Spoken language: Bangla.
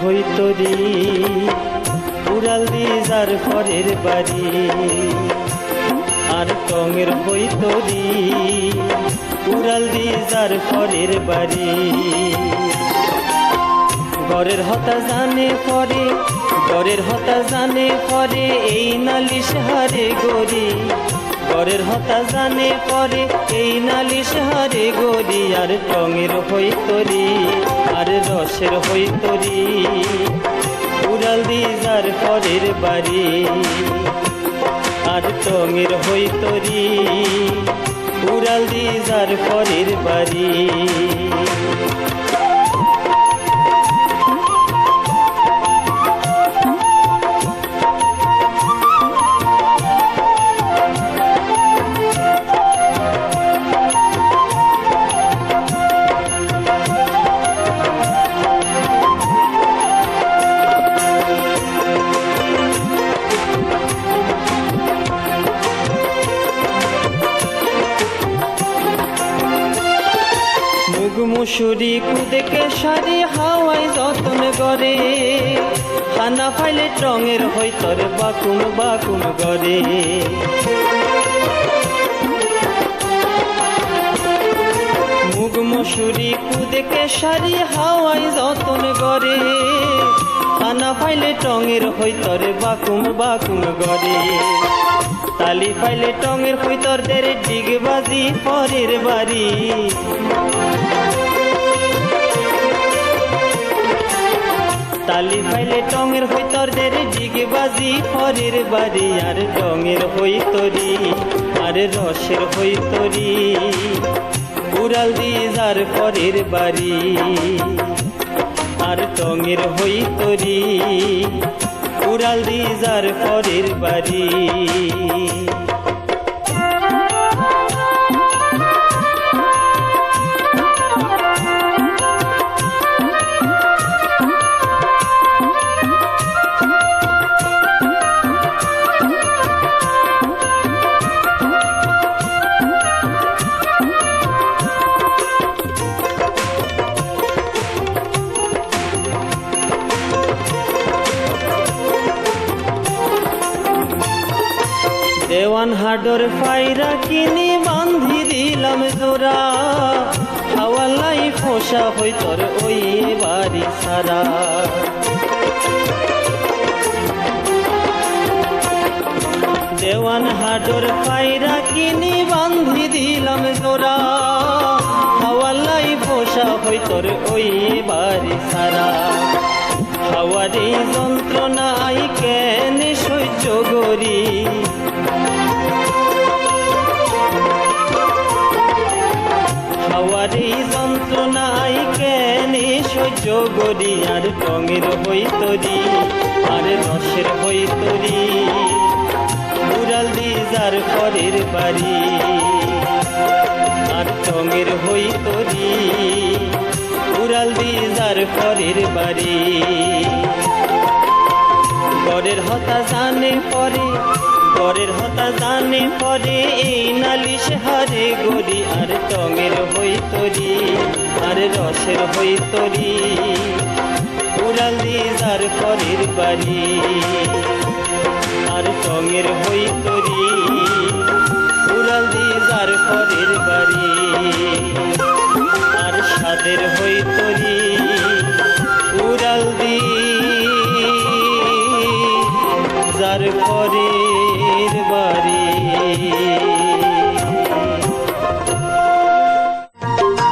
তরি, উড়াল দি যার পরের বাড়ি। আর টঙের হই তরি, উড়াল দি যার পরের বাড়ি। গরের হতা জানে পরে গরের হতা জানে পরে, এই নালিশ হারে গরি গরের হতা জানে পরে, এই নালিশ হারে গরি আর টঙের হই তরি। আর রসের হই তরি উড়াল দি যার পরের বাড়ি। আর টঙের হই তরি উড়াল দি যার পরের বাড়ি। মুসুরি কুদেকে সারি হাওয়াই যতন করে। হানা ফাইলে টঙের হইতরে বাকুম বাকুম গরে মুগ মুসুরি কুদেকে সারি হাওয়াই যতন করে। হানা ফাইলে টঙের হইতর বাকুম বাকুম গরে তালি ফাইলে টঙের হইতর দের ডিগবাজি পরের বাড়ি। তালি ফাইলে টঙের হইতর দের ডিগবাজি পরের বাড়ি। আর টঙের হইতরি আর রসের হইতরি উড়াল দিয়ে যার পরের বাড়ি আর টঙের হই তরি উড়াল দিয়ে যার পরের বাড়ি দেওয়ান হাডর ফাইরা কিনি বান্ধি দিলাম জোড়া। হাওয়ালাই ফোসা হই তোর ওই বাড়ি সারা। দেওয়ান হাডর ফাইরা কিনি বান্ধি দিলাম জোড়া। হাওয়ালাই ফোসা হই তোর ওই বাড়ি সারা। হাওয়ারি যন্ত্রণাই কেন সহ্য করি। যন্ত্রণাই কেন সহ্য করি? আর টঙের হই তরি, আর রসের হই তরি। উড়াল দি যার পরের বাড়ি, আর টঙের হই তরি। উড়াল দি যার পরের বাড়ি। গরের হতা জানে পরে গরের হতা জানে পরে এই নালিশ হারে গরি আর টঙের হই তরি, আর রসের হই তরি। উড়াল দি যার পরের বাড়ি, আর টঙের হই তরি। উড়াল দি যার পরের বাড়ি, আর সাদের হই তরি। উড়াল দি যার পরের বাড়ি